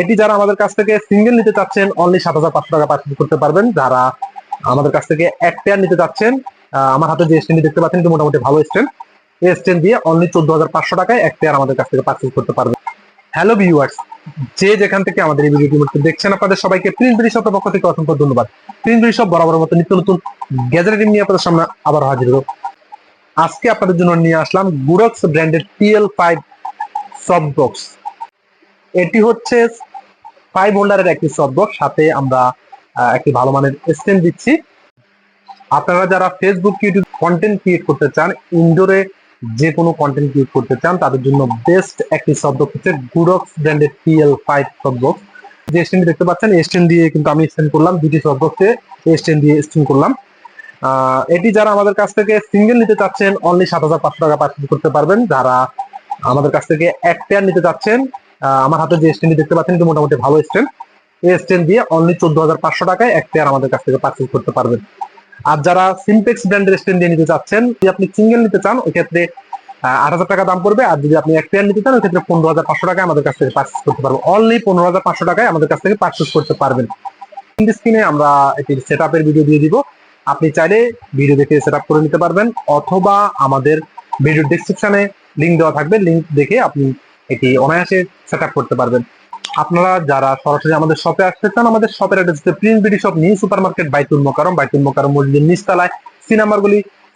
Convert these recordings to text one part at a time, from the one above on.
এটি যারা আমাদের কাছ থেকে সিঙ্গেল নিতে চাচ্ছেন অনলি সাত হাজার পাঁচশো টাকা পার্চেস করতে পারবেন। যারা আমাদের কাছ থেকে এক পেয়ার নিতে চাচ্ছেন আমার হাতে যে স্ট্যান্ড দেখতে পাচ্ছেন, এটি মোটামুটি ভালো স্ট্যান্ড এই স্ট্যান্ড দিয়ে অনলি চোদ্দ হাজার পাঁচশো টাকায় এক পেয়ার আমাদের কাছ থেকে পার্চেস করতে পারবেন। হ্যালো ভিউয়ার্স যে যেখান থেকে আমাদের এই ভিডিওটি মধ্যে দেখছেন আপনাদের সবাইকে প্রিন্ট ব্রিজ পক্ষ থেকে অসংখ্য ধন্যবাদ। প্রিন্ট ব্রিজ শপ বরাবর মতো নিত্য নতুন গ্যাজেট নিয়ে আপনাদের সামনে আবার হাজির হলো আজকে আপনাদের জন্য নিয়ে আসলাম গুরক্স ব্র্যান্ডের টিএল ফাইভ সফট বক্স এটি হচ্ছে ফাইভ হোল্ডারের একটি সফট বক্স সাথে আমরা একটি ভালো মানের স্ট্যান্ড দিচ্ছি। আপনারা যারা ফেসবুক ইউটিউব কন্টেন্ট ক্রিয়েট করতে চান ইনডোরে যে কোনো কন্টেন্ট ক্রিয়েট করতে চান, তাদের জন্য বেস্ট একটি শব্দ হচ্ছে গুডক্স ব্র্যান্ডের টিএল ফাইভ শব্দ যে স্ট্যান্ড দেখতে পাচ্ছেন স্ট্যান্ড দিয়ে কিন্তু আমি স্ট্যান্ড করলাম, দুটি এই স্ট্যান্ড দিয়ে স্ট্যান্ড করলাম। এটি যারা আমাদের কাছ থেকে সিঙ্গেল নিতে চাচ্ছেন অনলি সাত হাজার পাঁচশো টাকা পার্চেস করতে পারবেন। যারা আমাদের কাছ থেকে এক পেয়ার নিতে চাচ্ছেন আমার হাতে যে স্ট্যান্ড দেখতে পাচ্ছেন, এটি মোটামুটি ভালো স্ট্যান্ড এই স্ট্যান্ড দিয়ে অনলি চোদ্দ হাজার পাঁচশো টাকায় এক পেয়ার আমাদের কাছ থেকে পার্চেস করতে পারবেন। আর যারা সিমপেক্স ব্র্যান্ডের স্ট্যান্ড দিয়ে নিতে চাচ্ছেন, যদি আপনি সিঙ্গেল নিতে চান ওই ক্ষেত্রে আট হাজার টাকা দাম পড়বে। আর যদি আপনি এক পেয়ার নিতে চান ওই ক্ষেত্রে পনেরো হাজার পাঁচশো টাকায় আমাদের কাছ থেকে পার্চেস করতে পারবেন। অনলি পনেরো হাজার পাঁচশো টাকায় আমাদের কাছ থেকে পার্চেস করতে পারবেন। স্ক্রিনে আমরা এটির সেট আপের ভিডিও দিয়ে দিব। আপনি চাইলে ভিডিও দেখে সেট আপ করে নিতে পারবেন, অথবা আমাদের ভিডিও ডিসক্রিপশনে লিঙ্ক দেওয়া থাকবে। লিঙ্ক দেখে আপনি এটি অনায়াসে সেট করতে পারবেন। আপনারা যারা সরাসরি আমাদের শপে আসতে চান, আমাদের শপের address prince BD shop new super market Baitul Mokarram Baitul Mukarram মসজিদের নিচতলায়, সি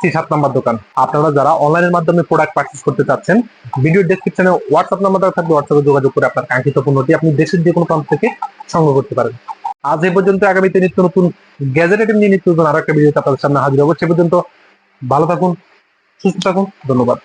সি সাত নাম্বার দোকান। আপনারা যারা অনলাইনের মাধ্যমে প্রোডাক্ট পারচেস করতে চাচ্ছেন ভিডিও ডেসক্রিপশনে হোয়াটসঅ্যাপ নাম্বার থাকবে হোয়াটসঅ্যাপে যোগাযোগ করে আপনার কাঙ্ক্ষিত পণ্যটি আপনি দেশের যে কোনো প্রান্ত থেকে সংগ্রহ করতে পারেন। আজ এ পর্যন্ত আগামীতে নিত্য নতুন গ্যাজেট আইটেম নিয়ে নিত্য নতুন আরও একটা ভিডিওতে আপনাদের সামনে হাজির হব। সে পর্যন্ত ভালো থাকুন, সুস্থ থাকুন, ধন্যবাদ।